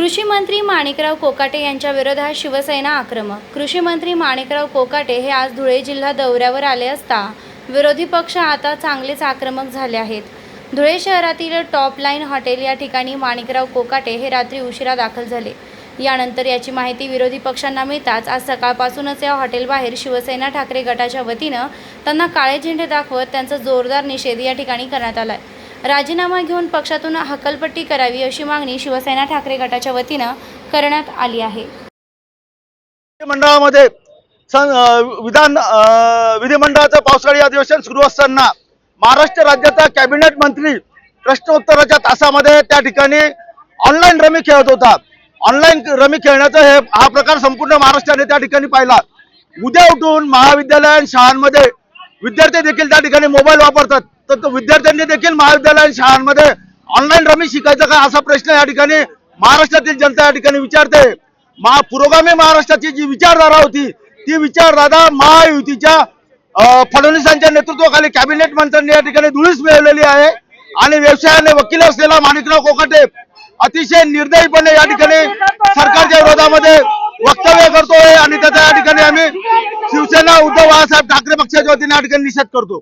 कृषी मंत्री माणिकराव कोकाटे यांच्या विरोधात शिवसेना आक्रमक. कृषी मंत्री माणिकराव कोकाटे हे आज धुळे जिल्हा दौऱ्यावर आले असता विरोधी पक्ष आता चांगलेच आक्रमक झाले आहेत. धुळे शहरातील टॉप लाईन हॉटेल या ठिकाणी माणिकराव कोकाटे हे रात्री उशिरा दाखल झाले. यानंतर याची माहिती विरोधी पक्षांना मिळताच आज सकाळपासूनच या हॉटेलबाहेर शिवसेना ठाकरे गटाच्या वतीनं त्यांना काळे झेंडे दाखवत त्यांचा जोरदार निषेध या ठिकाणी करण्यात आला आहे राजीनामा घेऊन पक्षातून हकलपट्टी करावी अशी मागणी शिवसेना ठाकरे गटाच्या वतीनं करण्यात आली आहे. मंडळामध्ये विधान विधिमंडळाचं पावसाळी अधिवेशन सुरू असताना महाराष्ट्र राज्याचा कॅबिनेट मंत्री प्रश्नोत्तराच्या तासामध्ये त्या ठिकाणी ऑनलाईन रमी खेळत होता. ऑनलाईन रमी खेळण्याचा हे हा प्रकार संपूर्ण महाराष्ट्राने त्या ठिकाणी पाहिला. उद्या उठून महाविद्यालय शाळांमध्ये विद्यार्थी देखील त्या ठिकाणी मोबाईल वापरतात. तर विद्यार्थ्यांनी देखील महाविद्यालय शाळांमध्ये ऑनलाईन रमी शिकायचा का असा प्रश्न या ठिकाणी महाराष्ट्रातील जनता या ठिकाणी विचारते. महा पुरोगामी महाराष्ट्राची जी विचारधारा होती ती विचारधारा महायुतीच्या फडणवीसांच्या नेतृत्वाखाली कॅबिनेट मंत्र्यांनी या ठिकाणी धुळीस मिळवलेली आहे आणि व्यवसायाने वकील असलेला माणिकराव कोकाटे अतिशय निर्दयीपणे या ठिकाणी आणि त्याचा या ठिकाणी आम्ही शिवसेना उद्धव बाळासाहेब ठाकरे पक्षाच्या वतीने या ठिकाणी निषेध करतो.